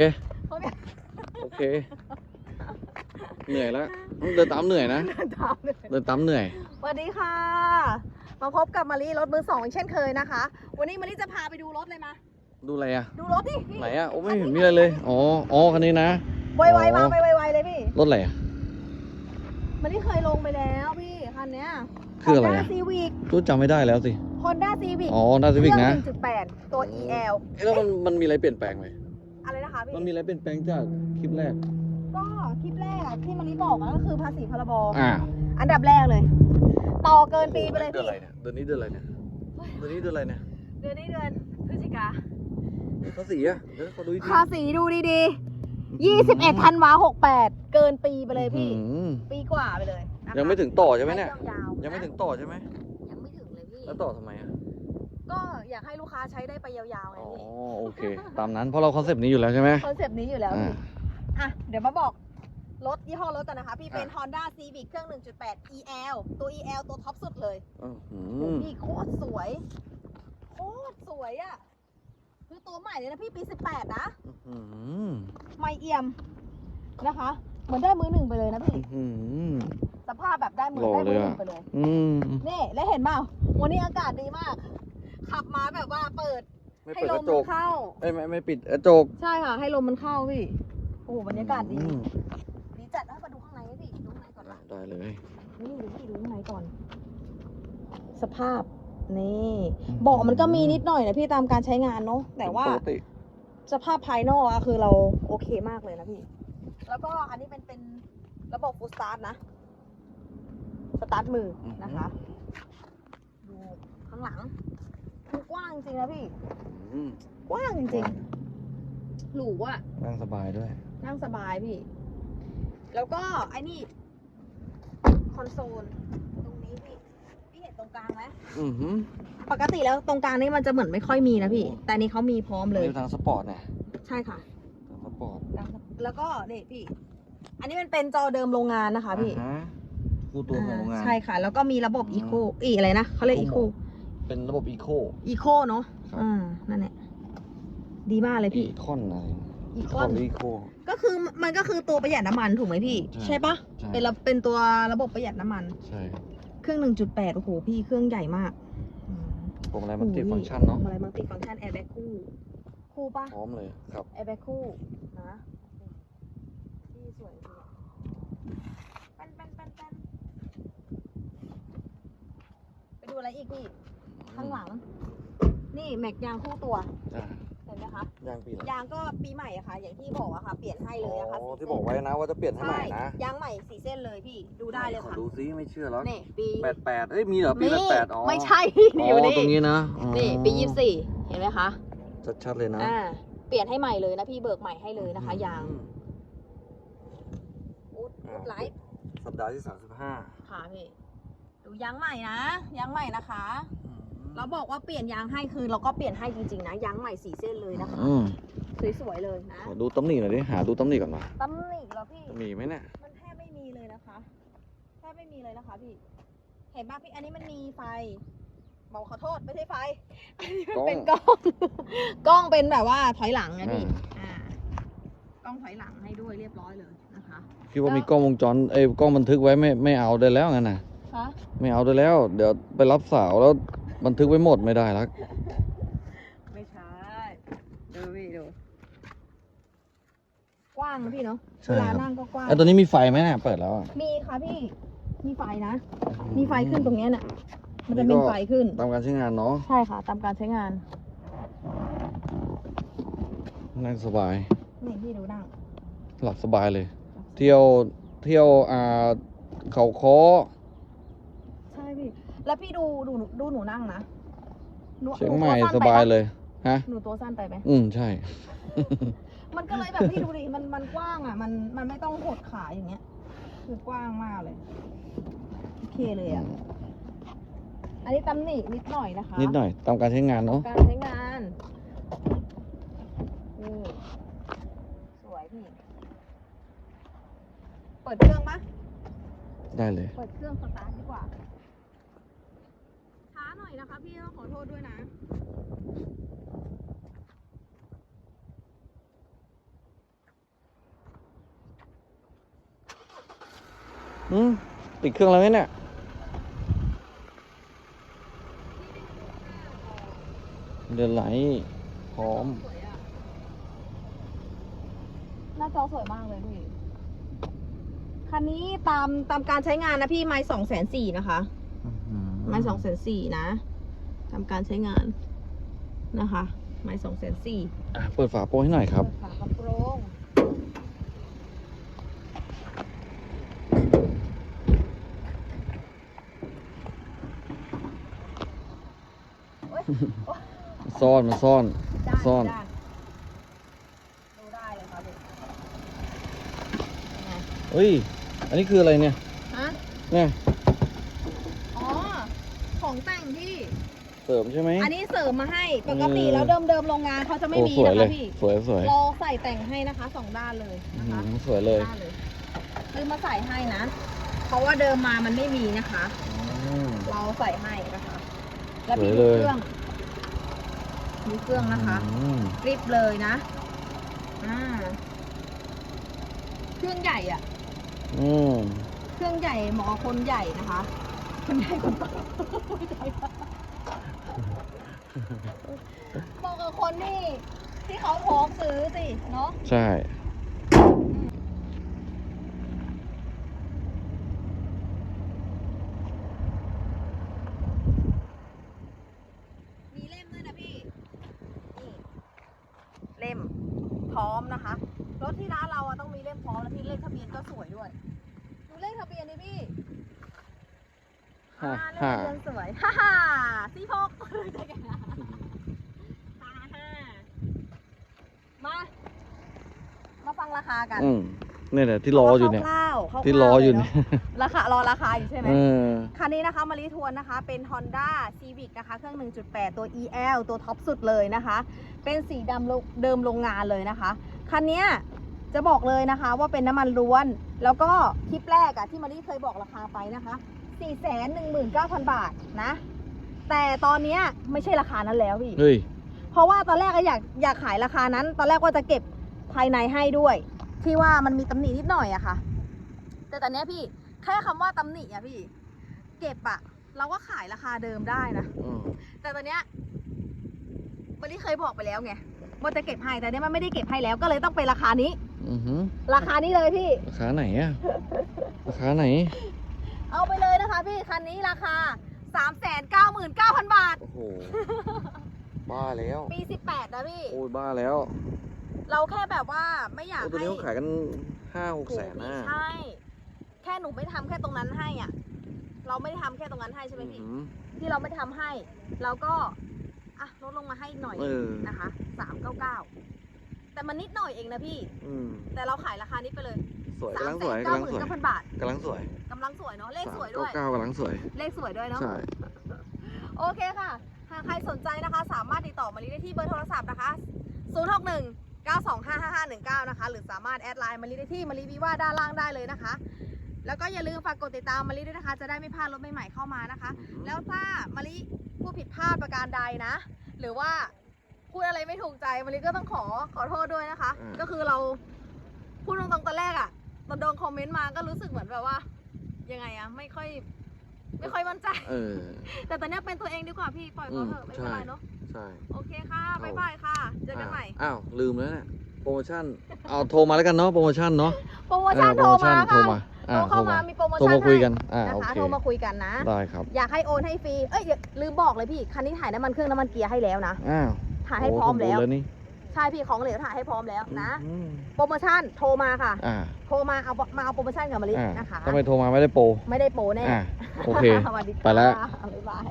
เคโอเค เหนื่อยแล้วเดินตามเหนื่อยนะเดินตามเลยเดินตามเหนื่อย สวัสดีค่ะ มาพบกับมารีรถมือสองอีกเช่นเคยนะคะ วันนี้มารีจะพาไปดูรถเลยมา ดูอะไรอะ ดูรถดิพี่ไหนอะ โอ้ไม่เห็นมีอะไรเลย อ๋อ อ๋อคันนี้นะ ไวๆมาไปไวๆเลยพี่ รถอะไรอะ มารีเคยลงไปแล้วพี่คันเนี้ยคืออะไร Honda อะ Civic รู้จำไม่ได้แล้วสิ Honda Civic อ๋อน่าจะวิกนะเครื่อง1.8ตัว EL เอ๊ะแล้วมันมันมีอะไรเปลี่ยนแปลงไหมอะไรนะ คะพี่ มันมีอะไรเปลี่ยนแปลงจากคลิปแรก ก็คลิปแรกอะที่มารีบอกอะก็คือภาษีพรบ อ่าอันดับแรกเลย ต่อเกินปีไปเลยเดือนพี่อะไรเนี่ย เดือนนี้เดือนอะไรเนี่ย เดือนนี้เดือนอะไรเนี่ยเดือนนี้เดือนพฤศจิกาภาษีอะเดี๋ยวขอดูอีกทีภาษีดูดีๆ21ธันวา68 เกินปีไปเลยพี่ อืมปีกว่าไปเลยนะคะยังไม่ถึงต่อใช่ไหมเนี่ยยาวๆยังไม่ถึงต่อใช่ไหม ยังไม่ถึงเลยพี่ แล้วต่อทำไมอะ ก็อยากให้ลูกค้าใช้ได้ไปยาวๆไงอ๋อพี่โอเค ตามนั้นเพราะเราคอนเซปต์นี้อยู่แล้วใช่ไหมคอนเซปต์นี้อยู่แล้วอ่า พี่อะเดี๋ยวมาบอกรถยี่ห้อรถกันนะคะ พี่เป็นอะ Honda Civic เครื่อง 1.8 EL ตัว EL ตัวท็อปสุดเลยอื้อหืโอ้อ พี่โคตรสวย โคตรสวยอะ่ะ คือตัวใหม่เลยนะพี่ปี 18 นะ อื้อหือไม่เอี่ยมนะคะ เหมือนได้มือหนึ่งไปเลยนะพี่ อื้อหือ สภาพแบบได้มือหล่อได้มือหเลยนึ่อะงไปเลย อืม นี่ แล้วเห็นเปล่าวันนี้อากาศดีมาก ขับมาแบบว่าเปิด ไม่ให้เปิดลกมระจมันกเข้า ไม่ไม่ไม่ปิดกระจกใช่ค่ะ ให้ลมมันเข้าพี่ โอ้โหบรรยากาศดีอืมดีจัดให้มาดูข้างในไหมพี่ดูข้างในก่อนปะได้เลย นี่ดูพี่ดูข้างในก่อน สภาพ นี่เบาะมันก็มีนิดหน่อยนะพี่ตามการใช้งานเนาะแต่ว่า ปกติสภาพภายนอกอะคือเราโอเคมากเลยนะพี่ แล้วก็อันนี้เป็นเป็นระบบฟูลสตาร์ทนะ สตาร์ทมือนะคะ ดูข้างหลังคือ กว้างจริงๆนะพี่ อืมกว้างจริงๆหรูอะนั่งสบายด้วย นั่งสบายพี่ แล้วก็ไอ้นี่ คอนโซล ตรงนี้พี่ พี่เห็นตรงกลางไหมอือหือปกติแล้วตรงกลางนี่มันจะเหมือนไม่ค่อยมีนะพี่โอ้แต่อันนี้เขามีพร้อมเลยนี่ทางสปอร์ตเนี่ยใช่ค่ะ ทางสปอร์ตแล้วก็นี่พี่ อันนี้มันเป็นจอเดิมโรงงานนะคะพี่ อ่าฮะคู่ตัวของโรงงานอ่าใช่ค่ะ แล้วก็มีระบบอีโคอีอะไรนะเขาเรียกอีโค เป็นระบบอีโค อีโคเนาะครับ อ่านั่นแหละดีมากเลยพี่ อีคอนอะไรอีคคออนนอีโค ก็คือมันก็คือตัวประหยัดน้ำมันถูกไหมพี่ ใช่ใช่ปะใช่ เป็นระเป็นตัวระบบประหยัดน้ำมัน ใช่เครื่อง 1.8 โอ้โห พี่เครื่องใหญ่มากอืมพวงอะไรมันติดฟังก์ชันเนาะอะไรมัลติฟังก์ชันแอร์แบ็กคู่ คู่ปะพร้อมเลยครับ แอร์แบ็กคู่นะพี่สวยจริงอะแป้นแป้นแป้นแป้นไปดูอะไรอีกพี่ ข้างหลัง นี่แม็กยางคู่ตัวจ้าเห็นไหมคะยางปีละยางก็ปีใหม่อะค่ะ อย่างที่บอกอะค่ะ เปลี่ยนให้เลยอะค่ะอ๋อสี่ที่เส้นบอกไว้นะว่าจะเปลี่ยนให้ใหใช่ม่นะยางใหม่สี่เส้นเลยพี่ดูได้เลยขอค่ะดูซิไม่เชื่อแล้วนี่ปีแปดแปดเอ้ยมีเหรอปีแปดแปดอ๋อไม่ใช่อ๋อยู่อนี่ ตรงนี้นะอ๋อนี่ปียี่สิบสี่เห็นไหมคะ ชัดๆเลยนะอ่า เปลี่ยนให้ใหม่เลยนะพี่เบิกใหม่ให้เลยนะคะ ยางอืมอุดอ่าอุดไลท์สัปดาห์ที่สามสิบห้าค่ะพี่ ดูยางใหม่นะ ยางใหม่นะคะ เราบอกว่าเปลี่ยนยางให้คือเราก็เปลี่ยนให้จริงๆนะยางใหม่สี่เส้นเลยนะคะอืมสวยๆเลยนะขอดูตำหนิหน่อยดิหาดูตำหนิก่อนมาตำหนิเหรอพี่จะมีไหมเนี่ยมันแทบไม่มีเลยนะคะแทบไม่มีเลยนะคะพี่เห็นป่ะพี่อันนี้มันมีไฟบอกขอโทษไม่ใช่ไฟอันนี้มันเป็นกล้องกล้องเป็นแบบว่าถอยหลังไงพี่อ่ากล้องถอยหลังให้ด้วยเรียบร้อยเลยนะคะคิดว่ามีกล้องวงจรเอ้ยกล้องบันทึกไว้ไม่ไม่เอาได้แล้วงั้นน่ะคะไม่เอาได้แล้ว เดี๋ยวไปรับสาวแล้ว บันทึกไว้หมดไม่ได้แล้วไม่ใช่ดูพี่ดูกว้างนะพี่เนาะใช่เวลาครับนั่งก็กว้างไอ้ตัวนี้มีไฟไหมเนี่ยเปิดแล้วอะมีค่ะพี่ มีไฟนะ มีไฟขึ้นตรงเนี้ยน่ะ มันจะเป็นไฟขึ้น ตามการใช้งานเนาะ ใช่ค่ะ ตามการใช้งานนั่งสบาย นี่พี่ดูนั่ง หลับสบายเลย เที่ยว เที่ยว อ่า เขาคอใช่พี่ แล้วพี่ดูดูหนูดูหนูนั่งนะหนูเชียงนูใหม่ตัวสนไปบายปะเลย ฮะ หนูตัวสั้นไปไหมอืมใช่ มันก็เลยแบบพี่ดูดิมันมันกว้างอะ มันมันไม่ต้องหดขาอย่างเงี้ย คือกว้างมากเลยโอเคเลยอะอันนี้ตำหนินิดหน่อยนะคะ นิดหน่อย ตามการใช้งานเนาะ การใช้งาน นี่ สวยพี่ เปิดเครื่องปะได้เลย เปิดเครื่องสตาร์ทดีกว่าช้าหน่ ยนะคะ พี่ต้องขอโทษด้วยนะ อืมติดเครื่องแล้วไหมเนี่ยเดือดไหลพร้อม หน้าจอสวยมากเลยพี่ คันนี้ตามตามการใช้งานนะพี่ไม่สองแสนสี่นะคะ ไม้สองแสนสี่นะทำการใช้งานนะคะ ไม้สองแสนสี่อะเปิดฝาโปรงให้หน่อยครับ ฝากระโปรงโอ๊ยโอ๊ยซ่อนมันซ่อน ด้านซ่อน ด้านดูได้เลยครับพี่ยังไงเฮ้ย อันนี้คืออะไรเนี่ย ฮะเนี่ย อ๋อ ของแต่งพี่ เส ริมใช่ไหมอันนี้เสริมมาให้ปกติเออแล้วเดิมเดิมๆโรงงานเขาจะไม่โอ้มีสวยนะเลคะย พี่สวยสวยเราใส่แต่งให้นะคะสองด้านเลยอื้อนะคะหือสวยเลยด้านเลยซื้อมาใส่ให้นะ เพราะว่าเดิมมามันไม่มีนะคะ อืม เราใส่ให้นะคะ แล้วมีสวยดูเลยเครื่องมีเครื่องนะคะ อืมรีบเลยนะ อ่า เครื่องใหญ่อะอืมเครื่องใหญ่เหมาะกับคนใหญ่นะคะ คนใหญ่คนโต เหมาะกับคนที่ที่เขาพร้อมซื้อสิเนาะใช่ มีเล่มด้วยนะพี่นี่เล่มพร้อมนะคะ รถที่ร้านเราอะต้องมีเล่มพร้อมแล้วพี่เลขทะเบียนก็สวยด้วย ดูเลขทะเบียนนี่พี่ ห้าอ่าเลขห้าทะเบียนสวยฮ่าฮ่าสี่หกได้ไงนะห้าห้ามา มาฟังราคากันอืมเนี่ยแหละที่รออยู่เนี่ย คร่าวๆคร่าวๆที่รออยู่เลเนี่ยเนาะราคารอราคาอยู่ใช่ไหม เออ คันนี้นะคะมารีทวนนะคะ เป็น Honda Civic นะคะ เครื่อง 1.8 ตัว EL ตัวท็อปสุดเลยนะคะ เป็นสีดำโลเดิมโรงงานเลยนะคะ คันเนี้ยจะบอกเลยนะคะว่าเป็นน้ำมันล้วน แล้วก็คลิปแรกอะที่มารีเคยบอกราคาไปนะคะ 419,000 บาทนะ แต่ตอนเนี้ยไม่ใช่ราคานั้นแล้วพี่ เฮ้ย เพราะว่าตอนแรกอะอยากอยากขายราคานั้น ตอนแรกว่าจะเก็บภายในให้ด้วย ที่ว่ามันมีตำหนินิดหน่อยอะค่ะ แต่ตอนเนี้ยพี่แค่คำว่าตำหนิอะพี่ เก็บอะเราก็ขายราคาเดิมได้นะอืมแต่ตอนเนี้ยวันนี้เคยบอกไปแล้วไงว่าจะเก็บให้แต่เนี้ยมันไม่ได้เก็บให้แล้วก็เลยต้องเป็นราคานี้ อือหือราคานี้เลยพี่ ราคาไหนอะ ราคาไหน เอาไปเลยนะคะ พี่คันนี้ราคา 3 9 9 0 0 0 บาท โอ้โห บ้าแล้ว ปี 18 นะพี่ โอ้ยบ้าแล้วเราแค่แบบว่าไม่อยากโอ้ตัวให้นี้เขาขายกันห้าหกแสนโอ้นะพี่ใช่ แค่หนูไม่ทำแค่ตรงนั้นให้อะ เราไม่ได้ทำแค่ตรงนั้นให้ใช่ไหมอื้อพี่หือที่เราไม่ทำให้ เราก็อะลดลงมาให้หน่อยเออนะคะสามเก้าเก้าแต่มันนิดหน่อยเองนะพี่ อืมแต่เราขายราคานี้ไปเลยสวยสามกำลังแสสวยนกำเก้าลัหงมื่สนวยเก้าพันบาท กำลังสวยกำ ลังสวยเนาะเลขสามสวยด้เก้าวย เก้ากำลังสวย เลขสวยด้วยเนาะใช่ โอเคค่ะ หากใครสนใจนะคะ สามารถติดต่อมาลีได้ที่เบอร์โทรศัพท์นะคะ 061 9255519 นะคะ หรือสามารถแอดไลน์มาลีได้ที่มาลีวีว่าด้านล่างได้เลยนะคะ แล้วก็อย่าลืมฝากกดติดตามมาลีด้วยนะคะ จะได้ไม่พลาดรถใหม่ๆเข้ามานะคะ แล้วถ้ามาริพูดผิดพลาดประการใดนะ หรือว่าพูดอะไรไม่ถูกใจมาริก็ต้องขอขอโทษด้วยนะคะอืมก็คือเราพูดตรงๆตอนแรกอะตอนโดนคอมเมนต์มาก็รู้สึกเหมือนแบบว่า ยังไงอะไม่ค่อย ไม่ค่อยมั่นใจ เออ แต่ตอนเนี้ยเป็นตัวเองดีกว่าพี่ปล่อยเขาเถอะอืมไม่เป็นไรใช่เนาะใช่โอเคค่ะบ๊ายบายค่ะ เจอกันใหม่ อ้าว ลืมแล้วเนี่ยโปรโมชั่น เอาโทรมาแล้วกันเนาะโปรโมชั่นเนาะโปรโมชั่นอ่โทรมาโทรค่ะมาอ่าโทรเข้ามามีโปรโมโทรชั่นมาคุยให้กันอ่านะโอคะเคโทรมาคุยกันนะ ได้ครับอยากให้โอนให้ฟรี เอ้ยอย่าลืมบอกเลยพี่ คันนี้ถ่ายน้ำมันเครื่องน้ำมันเกียร์ให้แล้วนะ อ้าวถ่ายให้พร้อมโสบูแล้วแล้วนี่ ใช่พี่ของเหลวถ่ายให้พร้อมแล้วนะ อืมโปรโมชั่นโทรมาค่ะ อ่าโทรมาเอามาเอาโปรโมชั่นกับมาลิอ่านะคะ ถ้าไม่โทรมาไม่ได้โปรไม่ได้โปรแน่อ่าโอเค สวัสดีค่ะไปแล้ว บ๊ายบาย